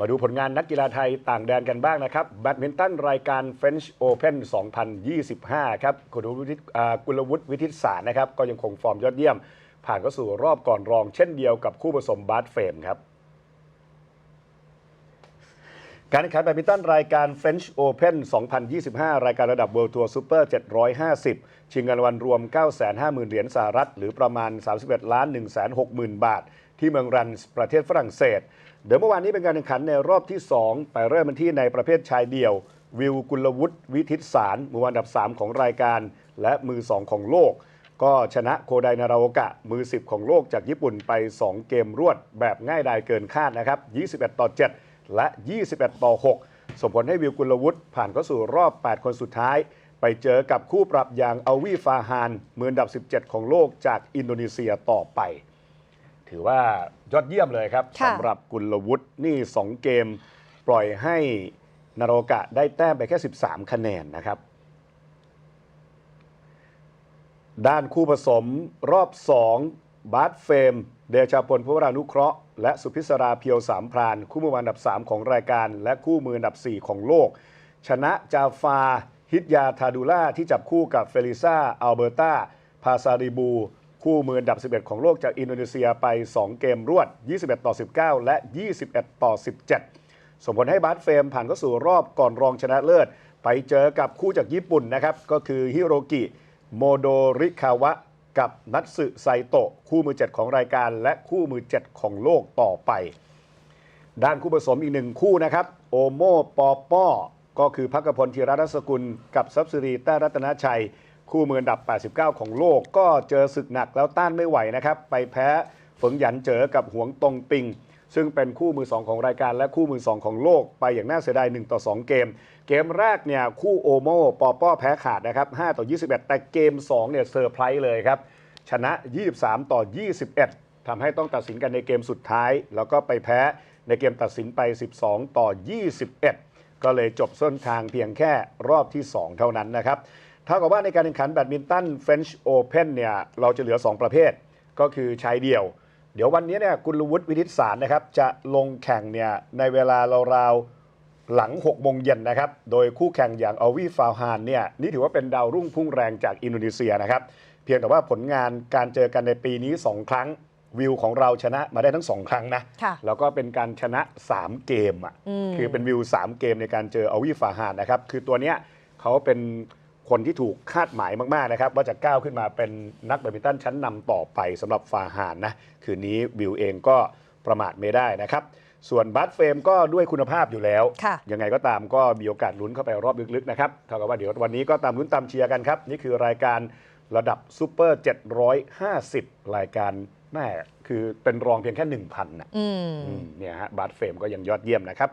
มาดูผลงานนักกีฬาไทยต่างแดนกันบ้างนะครับแบดมินตันรายการ French Open 2025 ครับกุลวุฒิอ่ากุลวุฒิวิทิตสารนะครับ ก็ยังคงฟอร์มยอดเยี่ยม ผ่านเข้าสู่รอบก่อนรองเช่นเดียวกับคู่ผสมบาสเฟมครับการแข่งขันแบดมินตันรายการ French Open 2025 รายการระดับ World Tour Super 750 ชิงเงินรางวัลรวม 950,000 เหรียญสหรัฐ หรือประมาณ 31 ล้าน160,000 บาท ที่เมืองรันส์ประเทศฝรั่งเศส เดี๋ยวเมื่อวานนี้เป็นการแข่งขันในรอบที่ 2 ไปเริ่มกันที่ในประเภทชายเดี่ยว วิวกุลวุฒิวิทิตสารมืออันดับ 3 ของรายการ และมือ 2 ของโลก ก็ชนะโคไดนาราโอกะ มือ 10 ของโลกจากญี่ปุ่นไป 2 เกมรวด แบบง่ายดายเกินคาดนะครับ 21 ต่อ 7 และ 21 ต่อ 6 ส่งผลให้วิวกุลวุฒิผ่านเข้าสู่รอบ 8 คนสุดท้ายไปเจอกับคู่ปรับอย่างอาวีฟาฮานมืออันดับ 17 ของโลกจากอินโดนีเซียต่อไป ถือว่ายอดเยี่ยมเลยครับค่ะ สำหรับกุลวุฒินี่ 2 เกม ปล่อยให้นาโรกะได้แต้มไปแค่ 13 คะแนนนะครับ ด้านคู่ผสมรอบ 2 บาสเฟรม เดชาพลพวรานุเคราะห์ และสุพิศราเพียวสามพราน คู่มืออันดับ 3 ของรายการ และคู่มืออันดับ 4 ของโลก ชนะจาฟา ฮิตยาทาดูล่าที่จับคู่กับเฟลิซาอัลเบอร์ตาพาซาริบู คู่มืออันดับ 11 ของโลกจากอินโดนีเซียไป 2 เกมรวด 21 ต่อ 19 และ 21 ต่อ 17 ส่งผลให้บาสเฟรมผ่านเข้าสู่รอบก่อนรองชนะเลิศ ไปเจอกับคู่จากญี่ปุ่นนะครับ ก็คือฮิโรกิ โมโดริคาวะ กับนัตสึไซโตะ คู่มือ 7 ของรายการ และคู่มือ 7 ของโลกต่อไป ด้านคู่ผสมอีกหนึ่งคู่นะครับ โอโมปอป้อก็คือพักพลธีรรัตนสกุล กับซับซิรีแต้รัตนชัย คู่มืออันดับ 89 ของโลกก็เจอศึกหนักแล้วต้านไม่ไหวนะครับ ไปแพ้ฝงหยันเจอกับหวงตงปิง ซึ่งเป็นคู่มือ 2 ของรายการและคู่มือ 2 ของโลก ไปอย่างน่าเสียดาย1ต่อ 2 เกม เกมแรกเนี่ยคู่โอโมปอป้อแพ้ขาดนะครับ5ต่อ 21 แต่เกม2เนี่ยเซอร์ไพรส์เลยครับ ชนะ 23 ต่อ 21ทำให้ต้องตัดสินกันในเกมสุดท้าย แล้วก็ไปแพ้ในเกมตัดสินไป 12 ต่อ 21 ก็เลยจบส้นทางเพียงแค่รอบที่ 2 เท่านั้นนะครับ เท่ากับว่าในการแข่งขันแบดมินตัน French Open เนี่ยเราจะเหลือ 2 ประเภท ก็คือชายเดี่ยว เดี๋ยววันนี้เนี่ยกุลวุฒิวิทิตสารนะครับจะลงแข่งเนี่ยในเวลาราวๆหลัง6โมงเย็นนะครับ โดยคู่แข่งอย่างอวีฟาวฮานเนี่ยนี่ถือว่าเป็นดาวรุ่งพุ่งแรงจากอินโดนีเซียนะครับ เพียงแต่ว่าผลงานการเจอกันในปีนี้ 2 ครั้งวิวของเราชนะมาได้ทั้ง2ครั้งนะค่ะแล้วก็เป็นการชนะ 3 เกมอะอืมคือเป็นวิว 3 เกมในการเจออวีฟาฮานนะครับ คือตัวเนี้ยเขาเป็น คนที่ถูกคาดหมายมากๆนะครับว่าจะก้าวขึ้นมาเป็นนักแบดมินตันชั้นนำต่อไปสำหรับฟาฮานนะคืนนี้วิวเองก็ประมาทไม่ได้นะครับ ส่วนบัตเฟรมก็ด้วยคุณภาพอยู่แล้วค่ะยังไงก็ตามก็มีโอกาสลุ้นเข้าไปรอบลึกๆนะครับเท่ากับว่าเดี๋ยววันนี้ก็ตามลุ้นตามเชียร์กันครับ นี่คือรายการระดับซูเปอร์750 รายการแม่คือเป็นรองเพียงแค่ 1,000นะอืมอืมเนี่ยฮะบัตเฟรมก็ยังยอดเยี่ยมนะครับ